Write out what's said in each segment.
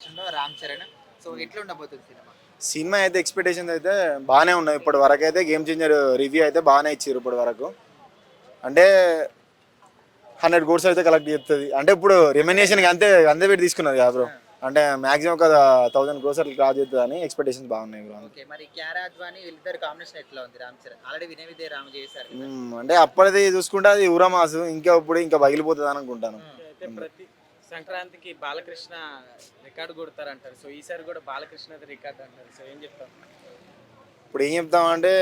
లో రామ్ చరణ్. సో ఎట్లా ఉండబోతుంది సినిమా? సినిమా అయితే ఎక్స్పెక్టేషన్స్ అయితే బాగానే ఉన్నాయి. ఇప్పటి వరకు అయితే గేమ్ చేంజర్ రివ్యూ అయితే బాగానే ఇచ్చారు ఇప్పటి వరకు. అంటే హండ్రెడ్ కోర్స్ అయితే కలెక్ట్ చేస్తుంది అంటే ఇప్పుడు రెమినేషన్ అంతే అంతే పెట్టి తీసుకున్నది కదా బ్రో అంటే మాక్సిమం ఒక థౌసండ్ కోర్స్ అట్లా క్రాస్ చేస్తుంది అని ఎక్స్పెక్టేషన్స్ బాగున్నాయి బ్రో ఓకే మరి క్యారా అద్వాని వీళ్ళిద్దరు కాంబినేషన్ ఎట్లా ఉంది రామ్ చరణ్? ఆల్రెడీ వినయ విజయ్ రామ్ చేశారు కదా. మ్మ్. అంటే అప్పటిది చూసుకుంటే అది ఉరమాసు ఇంకా ఇప్పుడు ఇంకా పగిలిపోతుంది అని అనుకుంటాను ప్రతి సంక్రాంతికి బాలకృష్ణ రికార్డు కొడతారంటారు. సో ఈసారి కూడా బాలకృష్ణ రికార్డు అంటారు. సో ఏం చెప్తాం ఇప్పుడు ఏం చెప్తామంటే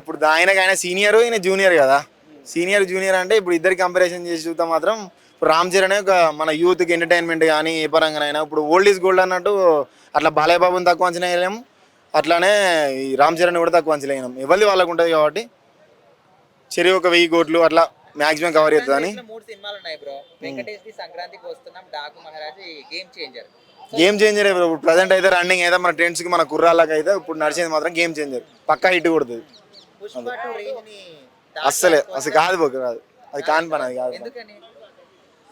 ఇప్పుడు ఆయనకి ఆయన సీనియర్ ఈయన జూనియర్ కదా. సీనియర్ జూనియర్ అంటే ఇప్పుడు ఇద్దరికి కంపారిజన్ చేసి చూస్తే మాత్రం ఇప్పుడు రామ్ చరణ్ ఒక మన యూత్కి ఎంటర్టైన్మెంట్ కానీ ఏ పరంగానైనా ఇప్పుడు ఓల్డ్ ఈజ్ గోల్డ్ అన్నట్టు అట్లా బాలయ్య బాబుని తక్కువ అంచనా వేయలేము అట్లానే ఈ రామ్ చరణ్ కూడా తక్కువ అంచనా వేయలేము ఎవరిది వాళ్ళకు ఉంటుంది కాబట్టి చెరి ఒక వెయ్యి కోట్లు అట్లా మాక్సిమం కవర్ చేస్తుందని మూడు సినిమాలు ఉన్నాయి బ్రో. వెంకటేష్ ది సంక్రాంతికి వస్తున్నాం Daaku Maharaj game changer. Game changer ఇప్పుడు ప్రజెంట్ అయితే రన్నింగ్ అయితే మన ట్రెండ్స్కి మన కుర్రాళ్ళకి అయితే ఇప్పుడు నడిచేది మాత్రం గేమ్ చేంజర్. పక్కా హిట్ కొడుతుంది. అస్సలే అసలు కాదు బొక్క కాదు. అది కాని పని అది కాదు.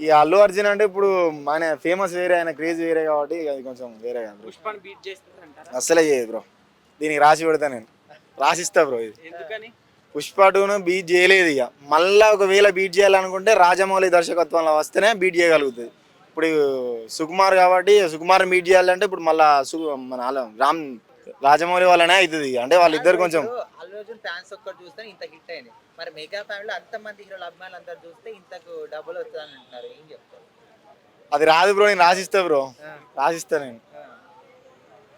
ఈ అల్లు అర్జున్ అంటే ఇప్పుడు ఆయన ఫేమస్ వేరే ఆయన క్రేజ్ వేరే కాబట్టి అది కొంచెం వేరే కాదు అస్సలే చేయదు బ్రో. దీనికి రాసి పెడతా నేను. రాసిస్తా బ్రో ఇది. ఎందుకని? పుష్ప టూను బీట్ చేయలేదు ఇక. మళ్ళా ఒకవేళ బీట్ చేయాలనుకుంటే రాజమౌళి దర్శకత్వంలో వస్తేనే బీట్ చేయగలుగుతుంది. ఇప్పుడు సుకుమార్ కాబట్టి సుకుమార్ బీట్ చేయాలంటే ఇప్పుడు మళ్ళా సు మన రామ్ రాజమౌళి వాళ్ళనే అవుతుంది. అంటే వాళ్ళిద్దరు కొంచెం ఇప్పుడు అల్లు అర్జున్ ఫ్యాన్స్ ఒక్కటి చూస్తే ఇంత హిట్ అయింది మరి మెగా ఫ్యామిలీలో అంత మంది హీరోల అభిమానులు అందరు చూస్తే ఇంతకు డబ్బులు వస్తుందని అంటున్నారు. ఏం చెప్తారు? అది రాదు బ్రో నేను రాసిస్తా బ్రో. రాసిస్తా నేను.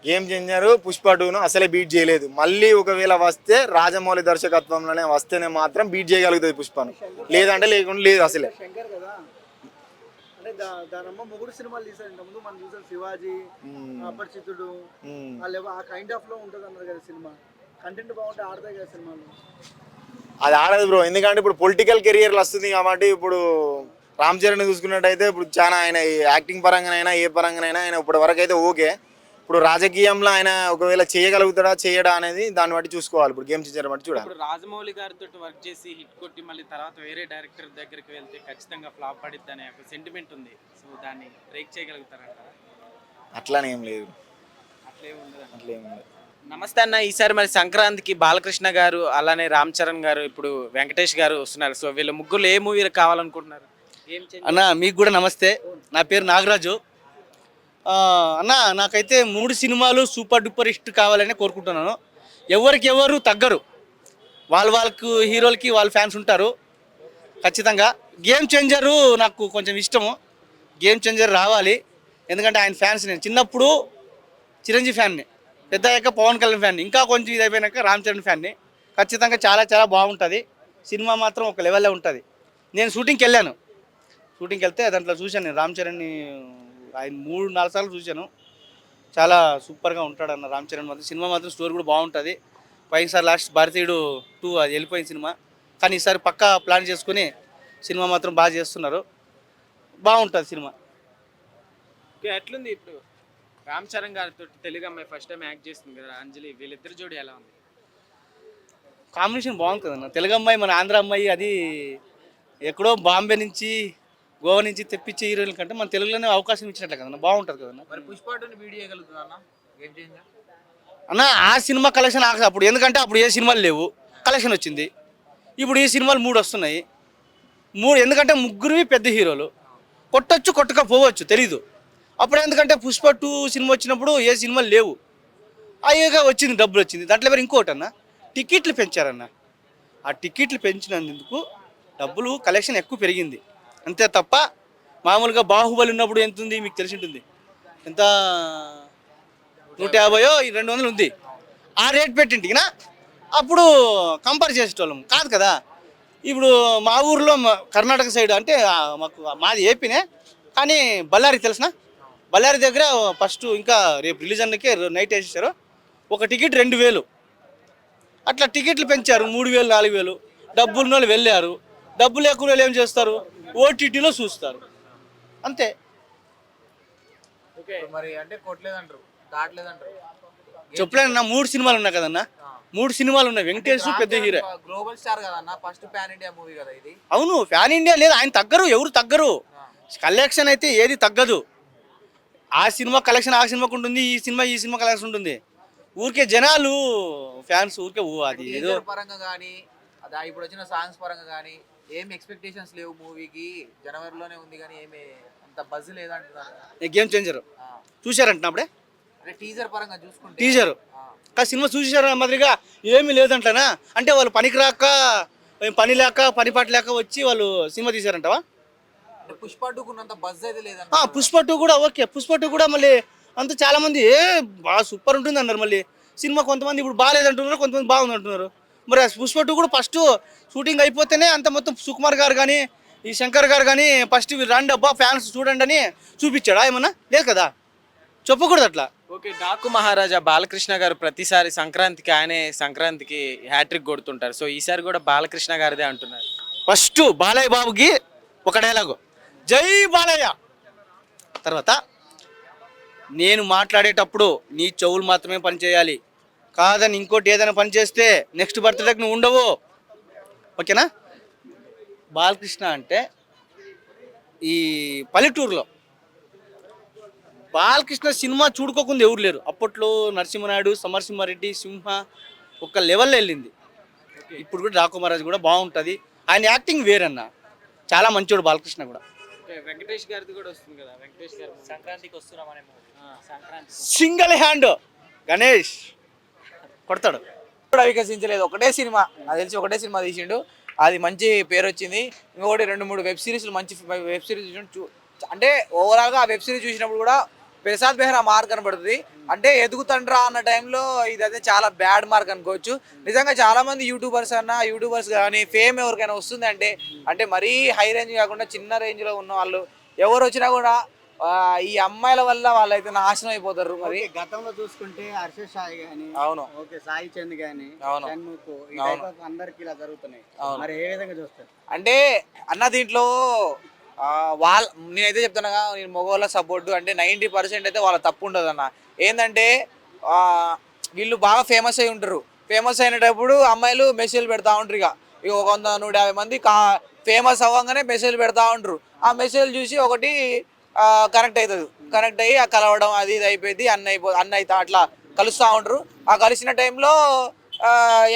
గేమ్ చేంజర్ పుష్ప టూను అసలే బీట్ చేయలేదు. మళ్ళీ ఒకవేళ వస్తే రాజమౌళి దర్శకత్వంలోనే వస్తేనే మాత్రం బీట్ చేయగలుగుతుంది పుష్పను. లేదంటే లేకుండా లేదు అసలే. శంకర్ కదా? అంటే దా- దానమ్మ మొగుడు సినిమాలు తీసారు ఇంత ముందు మనం చూసాం శివాజీ మ్మ్. అపరిచితుడు. మ్మ్. ఆ లెవ ఆ కైండ్ ఆఫ్లో ఉంటుంది అన్నారు కదా సినిమా. కంటెంట్ బాగుంటే ఆడతాయి కదా సినిమాలు. అది ఆడదు బ్రో ఎందుకంటే ఇప్పుడు పొలిటికల్ కెరియర్లు వస్తుంది కాబట్టి ఇప్పుడు రామ్ చరణ్ చూసుకున్నట్టయితే ఇప్పుడు చాలా ఆయన యాక్టింగ్ పరంగానైనా ఏ పరంగానైనా ఆయన ఇప్పటి వరకు అయితే ఓకే. ఇప్పుడు రాజకీయంలో ఆయన ఒకవేళ చేయగలుగుతాడా చేయడా అనేది దాన్ని బట్టి చూసుకోవాలి. ఇప్పుడు గేమ్ చేంజర్ బట్టి చూడాలి. ఇప్పుడు రాజమౌళి గారితో వర్క్ చేసి హిట్ కొట్టి మళ్ళీ తర్వాత వేరే డైరెక్టర్ దగ్గరికి వెళ్తే ఖచ్చితంగా ఫ్లాప్ పడిద్ది అనే ఒక సెంటిమెంట్ ఉంది. సో దాన్ని బ్రేక్ చేయగలుగుతారంటారా? అట్లానే ఏం లేదు. అట్లే ఉండదు అట్లా నమస్తే అన్న. ఈసారి మరి సంక్రాంతికి బాలకృష్ణ గారు అలానే రామ్ చరణ్ గారు ఇప్పుడు వెంకటేష్ గారు వస్తున్నారు. సో వీళ్ళ ముగ్గురు ఏ మూవీ కావాలనుకుంటున్నారు? అన్న మీకు కూడా నమస్తే. నా పేరు నాగరాజు. అన్న నాకైతే మూడు సినిమాలు సూపర్ డూపర్ హిట్ కావాలని కోరుకుంటున్నాను. ఎవరికి ఎవరు తగ్గరు. వాళ్ళ వాళ్ళకు హీరోలకి వాళ్ళ ఫ్యాన్స్ ఉంటారు. ఖచ్చితంగా. గేమ్ చేంజరు నాకు కొంచెం ఇష్టము. గేమ్ చేంజర్ రావాలి. ఎందుకంటే ఆయన ఫ్యాన్స్ నేను. చిన్నప్పుడు చిరంజీవి ఫ్యాన్ని పెద్ద అయ్యాక పవన్ కళ్యాణ్ ఫ్యాన్ని ఇంకా కొంచెం ఇది అయిపోయినాక రామ్ చరణ్ ఫ్యాన్ని ఖచ్చితంగా చాలా చాలా బాగుంటుంది. సినిమా మాత్రం ఒక లెవెల్లో ఉంటుంది. నేను షూటింగ్కి వెళ్ళాను. షూటింగ్కి వెళ్తే దాంట్లో చూశాను నేను రామ్ చరణ్ని ఆయన మూడు నాలుగు సార్లు చూశాను. చాలా సూపర్గా ఉంటాడు అన్న రామ్ చరణ్ మాత్రం. సినిమా మాత్రం స్టోరీ కూడా బాగుంటుంది. పోయినసారి లాస్ట్ భారతీయుడు టూ అది వెళ్ళిపోయిన సినిమా. కానీ ఈసారి పక్కా ప్లాన్ చేసుకుని సినిమా మాత్రం బాగా చేస్తున్నారు. బాగుంటుంది సినిమా. ఎట్లుంది ఇప్పుడు? రామ్ చరణ్ గారితో తెలుగు అమ్మాయి ఫస్ట్ టైం యాక్ట్ చేస్తుంది కదా అంజలి వీళ్ళిద్దరు జోడి ఎలా ఉంది? కాంబినేషన్ బాగుంటుంది అన్న తెలుగు అమ్మాయి మన ఆంధ్ర అమ్మాయి అది ఎక్కడో బాంబే నుంచి గోవా నుంచి తెప్పించే హీరోయిన్ కంటే మన తెలుగులోనే అవకాశం ఇచ్చినట్లే కదన్న బాగుంటుంది కదన్న. మరి చేయగలుగుతుంది అన్న? ఆ సినిమా కలెక్షన్ అప్పుడు ఎందుకంటే అప్పుడు ఏ సినిమాలు లేవు కలెక్షన్ వచ్చింది. ఇప్పుడు ఈ సినిమాలు మూడు వస్తున్నాయి. మూడు ఎందుకంటే ముగ్గురివి పెద్ద హీరోలు. కొట్టొచ్చు కొట్టకపోవచ్చు తెలీదు. అప్పుడు ఎందుకంటే పుష్ప టూ సినిమా వచ్చినప్పుడు ఏ సినిమాలు లేవు. అయ్యగా వచ్చింది డబ్బులు వచ్చింది. దాంట్లో మరి ఇంకోటి అన్న? టికెట్లు పెంచారన్న. ఆ టికెట్లు పెంచినందుకు డబ్బులు కలెక్షన్ ఎక్కువ పెరిగింది. అంతే తప్ప మామూలుగా బాహుబలి ఉన్నప్పుడు ఎంత ఉంది మీకు తెలిసి ఉంటుంది ఎంత? నూట యాభైయో ఈ రెండు వందలు ఉంది. ఆ రేట్ పెట్టింటికినా అప్పుడు కంపేర్ చేసేటోళ్ళం. కాదు కదా. ఇప్పుడు మా ఊర్లో మా- కర్ణాటక సైడ్ అంటే మాకు మాది ఏపీనే. కానీ బళ్ళారి తెలిసిన బళ్ళారి దగ్గర ఫస్ట్ ఇంకా రేపు రిలీజ్ అన్నకే నైట్ వేసేసారు ఒక టికెట్ రెండు వేలు. అట్లా టికెట్లు పెంచారు. మూడు వేలు నాలుగు వేలు. డబ్బులు ఉన్న వాళ్ళు వెళ్ళారు. డబ్బులు లేకుండా వాళ్ళు ఏం చేస్తారు? ఓటీటీలో చూస్తారు. అంతే. ఓకే. మరి అంటే కొట్టలేదంటారు దాటలేదంటారు. చెప్పలేను నా మూడు సినిమాలు ఉన్నాయి కదన్నా. మూడు సినిమాలు ఉన్నాయి. వెంకటేష్ పెద్ద hero. Global star first pan India movie కదా ఇది. అవును ఫ్యాన్ ఇండియా లేదు ఆయన తగ్గరు ఎవరు తగ్గరు. కలెక్షన్ అయితే ఏది తగ్గదు. ఆ సినిమా కలెక్షన్ ఆ సినిమాకు ఉంటుంది ఈ సినిమా ఈ సినిమా కలెక్షన్ ఉంటుంది. ఊరికే జనాలు ఫ్యాన్స్ ఊరికే ఊ అది ఏదో పరంగా కానీ అదా ఇప్పుడు వచ్చిన సాంగ్స్ పరంగా కానీ ఏం ఎక్స్పెక్టేషన్స్ లేవు మూవీకి. జనవరిలోనే ఉంది కానీ ఏమి అంత బజ్ లేదంటున్నారు. Game changer. చూశారంటున్నా అప్పుడే? అంటే టీజర్ పరంగా చూసుకుంటే. టీజర్. ఆ. సినిమా చూసేసారు మాదిరిగా? ఏమీ లేదంటనా? అంటే వాళ్ళు పనికి రాక పని లేక పని పాట లేక వచ్చి వాళ్ళు సినిమా తీశారంటవా? పుష్ప టూకున్నంత బజ్ అయితే లేదంట. పుష్ప టూ కూడా ఓకే. పుష్ప టూ కూడా మళ్ళీ అంత చాలా మంది ఏ బాగా సూపర్ ఉంటుంది అన్నారు మళ్ళీ. సినిమా కొంతమంది ఇప్పుడు బాగాలేదంటున్నారు కొంతమంది బాగుంది అంటున్నారు మరి పుష్ప టూ కూడా ఫస్ట్ షూటింగ్ అయిపోతేనే అంత మొత్తం సుకుమార్ గారు కానీ ఈ శంకర్ గారు కానీ ఫస్ట్ రండి అబ్బా ఫ్యాన్స్ చూడండి అని చూపించాడా ఏమన్నా? లేదు కదా? చెప్పకూడదు అట్లా. ఓకే డాకు మహారాజా బాలకృష్ణ గారు ప్రతిసారి సంక్రాంతికి ఆయనే సంక్రాంతికి హ్యాట్రిక్ కొడుతుంటారు. సో ఈసారి కూడా బాలకృష్ణ గారిదే అంటున్నారు. ఫస్ట్ బాలయ్య బాబుకి ఒక డైలాగు జై బాలయ్య! తర్వాత నేను మాట్లాడేటప్పుడు నీ చెవులు మాత్రమే పనిచేయాలి. కాదని ఇంకోటి ఏదైనా పని చేస్తే నెక్స్ట్ బర్త్డేకి నువ్వు ఉండవు. ఓకేనా? బాలకృష్ణ అంటే ఈ పల్లెటూరులో బాలకృష్ణ సినిమా చూడుకోకుండా ఎవరు లేరు. అప్పట్లో నరసింహనాయుడు సమరసింహారెడ్డి సింహ ఒక లెవెల్లో వెళ్ళింది. ఇప్పుడు కూడా రాకుమారాజు కూడా బాగుంటుంది. ఆయన యాక్టింగ్ వేరన్న. చాలా మంచోడు బాలకృష్ణ కూడా. వెంకటేష్ గారిది కూడా వస్తుంది కదా వెంకటేష్ గారు సంక్రాంతికి వస్తున్నామనే సంక్రాంతి సింగిల్ హ్యాండ్ గణేష్. కొడతాడు. కూడా వికసించలేదు. ఒకటే సినిమా నాకు తెలిసి ఒకటే సినిమా తీసిండు. అది మంచి పేరు వచ్చింది. ఇంకొకటి రెండు మూడు వెబ్ సిరీస్లు మంచి వెబ్ సిరీస్ చూసి చూ అంటే ఓవరాల్గా ఆ వెబ్ సిరీస్ చూసినప్పుడు కూడా ప్రసాద్ బెహ్రా మార్క్ కనబడుతుంది. అంటే ఎదుగుతండ్రా అన్న టైంలో ఇదైతే చాలా బ్యాడ్ మార్క్ అనుకోవచ్చు. నిజంగా చాలామంది యూట్యూబర్స్ అన్న యూట్యూబర్స్ కానీ ఫేమ్ ఎవరికైనా వస్తుంది అంటే అంటే మరీ హై రేంజ్ కాకుండా చిన్న రేంజ్లో ఉన్న వాళ్ళు ఎవరు వచ్చినా కూడా ఈ అమ్మాయిల వల్ల వాళ్ళైతే నాశనం అయిపోతారు మరి. గతంలో చూసుకుంటే హర్ష సాయి గాని అవును. ఓకే సాయి చంద్ గాని అవును. అందరికి ఇలా జరుగుతున్నాయి. మరి ఏ విధంగా చూస్తారు? అంటే అన్న దీంట్లో వాళ్ళ నేనైతే చెప్తున్నాగా నేను మగవాళ్ళ సపోర్ట్ అంటే నైంటీ పర్సెంట్ అయితే వాళ్ళ తప్పు ఉండదు అన్న. ఏంటంటే వీళ్ళు బాగా ఫేమస్ అయి ఉంటారు. ఫేమస్ అయినప్పుడు అమ్మాయిలు మెసేజ్లు పెడతా ఉంటారు ఇక. ఇక ఒక వంద నూట యాభై మంది కా ఫేమస్ అవ్వగానే మెసేజ్లు పెడతా ఉంటారు. ఆ మెసేజ్ చూసి ఒకటి కనెక్ట్ అవుతుంది. కనెక్ట్ అయ్యి ఆ కలవడం అది ఇది అయిపోయింది అన్న అయిపో అన్న అయితే అట్లా కలుస్తూ ఉంటారు ఆ కలిసిన టైంలో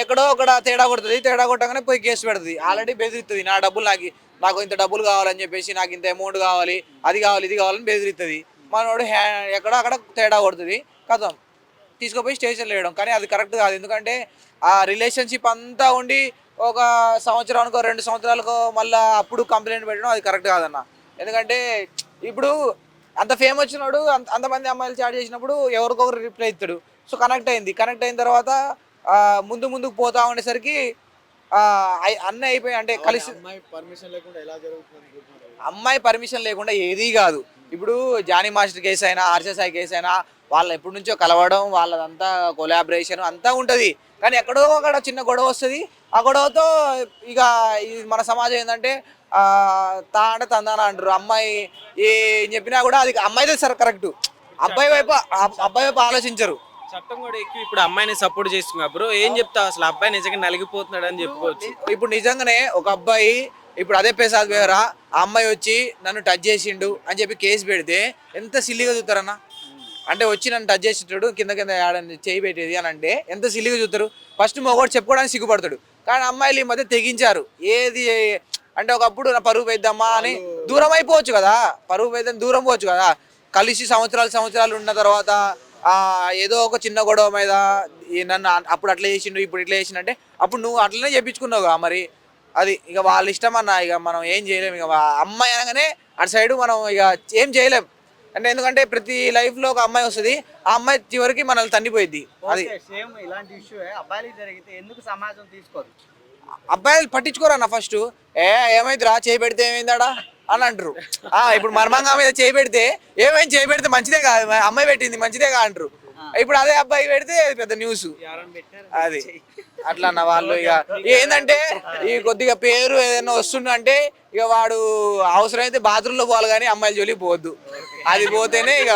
ఎక్కడో అక్కడ తేడా కొడుతుంది. తేడా కొట్టగానే పోయి కేసు పెడుతుంది. ఆల్రెడీ బెదిరిస్తుంది నా డబ్బులు నాకు నాకు ఇంత డబ్బులు కావాలని చెప్పేసి నాకు ఇంత అమౌంట్ కావాలి అది కావాలి ఇది కావాలని బెదిరిస్తుంది మనోడు హ్యా ఎక్కడో అక్కడ తేడా కొడుతుంది. కథం. తీసుకుపోయి స్టేషన్లో వేయడం. కానీ అది కరెక్ట్ కాదు. ఎందుకంటే ఆ రిలేషన్షిప్ అంతా ఉండి ఒక సంవత్సరానికో రెండు సంవత్సరాలకో మళ్ళీ అప్పుడు కంప్లైంట్ పెట్టడం అది కరెక్ట్ కాదన్న. ఎందుకంటే ఇప్పుడు అంత ఫేమ్ వచ్చినాడు అంత అంతమంది అమ్మాయిలు చాట్ చేసినప్పుడు ఎవరికొకరు రిప్లై ఇస్తాడు. సో కనెక్ట్ అయింది. కనెక్ట్ అయిన తర్వాత ముందు ముందుకు పోతా ఉండేసరికి అన్నీ అయిపోయి అంటే కలిసి అమ్మాయి పర్మిషన్ లేకుండా ఏదీ కాదు. ఇప్పుడు జానీ మాస్టర్ కేసు అయినా సాయి కేసు అయినా వాళ్ళు ఎప్పటి నుంచో కలవడం వాళ్ళదంతా కొలాబరేషన్ అంతా ఉంటుంది. కానీ ఎక్కడో అక్కడ చిన్న గొడవ వస్తుంది. ఆ గొడవతో ఇక మన సమాజం ఏంటంటే తా అంటే తందాన అంటారు. అమ్మాయి ఏం చెప్పినా కూడా అది అమ్మాయిదే సార్ కరెక్ట్. అబ్బాయి వైపు అబ్- అబ్బాయి వైపు ఆలోచించరు. చట్టం కూడా ఎక్కువ ఇప్పుడు అమ్మాయిని సపోర్ట్ చేస్తున్నారు బ్రో. ఏం చెప్తావు అసలు? అబ్బాయి నిజంగా నలిగిపోతున్నాడు అని చెప్పుకోవచ్చు. ఇప్పుడు నిజంగానే ఒక అబ్బాయి ఇప్పుడు అదే ప్రసాద్ బేవరా ఆ అమ్మాయి వచ్చి నన్ను టచ్ చేసిండు అని చెప్పి కేసు పెడితే ఎంత సిల్లిగా చూస్తారన్న? అంటే వచ్చి నన్ను టచ్ చేసేటాడు కింద కింద ఆడని చేయి పెట్టేది అని అంటే ఎంత సిల్లిగా చూస్తారు? ఫస్ట్ మగవాడు చెప్పుకోవడానికి సిగ్గుపడతాడు. కానీ అమ్మాయిలు ఈ మధ్య తెగించారు. ఏది అంటే ఒకప్పుడు నా పరువు పెద్దమ్మా అని దూరం అయిపోవచ్చు కదా. పరువు పెద్ద దూరం పోవచ్చు కదా. కలిసి సంవత్సరాలు సంవత్సరాలు ఉన్న తర్వాత ఆ ఏదో ఒక చిన్న గొడవ మీద నన్ను అప్పుడు అట్లా చేసిండు ఇప్పుడు ఇట్లా చేసిండు అంటే అప్పుడు నువ్వు అట్లనే చెప్పించుకున్నావుగా మరి. అది ఇక వాళ్ళ ఇష్టం అన్న ఇక మనం ఏం చేయలేం. ఇక అమ్మాయి అనగానే అటు సైడ్ మనం ఇక ఏం చేయలేం. అంటే ఎందుకంటే ప్రతి లైఫ్లో ఒక అమ్మాయి వస్తుంది. ఆ అమ్మాయి చివరికి మనల్ని తన్నిపోయిద్ది. అది సేమ్ ఇలాంటి ఇష్యూ జరిగితే ఎందుకు సమాజం తీసుకోదు? అబ్బాయిలు పట్టించుకోరన్న ఫస్ట్ ఏ ఏమైందిరా? చేయి పెడితే ఏమైందాడా? అని అంటారు. ఆ ఇప్పుడు మర్మంగా మీద చేయి పెడితే ఏమైంది? చేయి పెడితే మంచిదే కాదు. అమ్మాయి పెట్టింది మంచిదే కా అంటారు. ఇప్పుడు అదే అబ్బాయి పెడితే పెద్ద న్యూస్ అది. అట్లా అన్న వాళ్ళు ఇక. ఏంటంటే ఈ కొద్దిగా పేరు ఏదైనా వస్తుందంటే ఇక వాడు అవసరమైతే బాత్రూంలో పోవాలి కానీ అమ్మాయిల జోలికి పోవద్దు. అది పోతేనే ఇక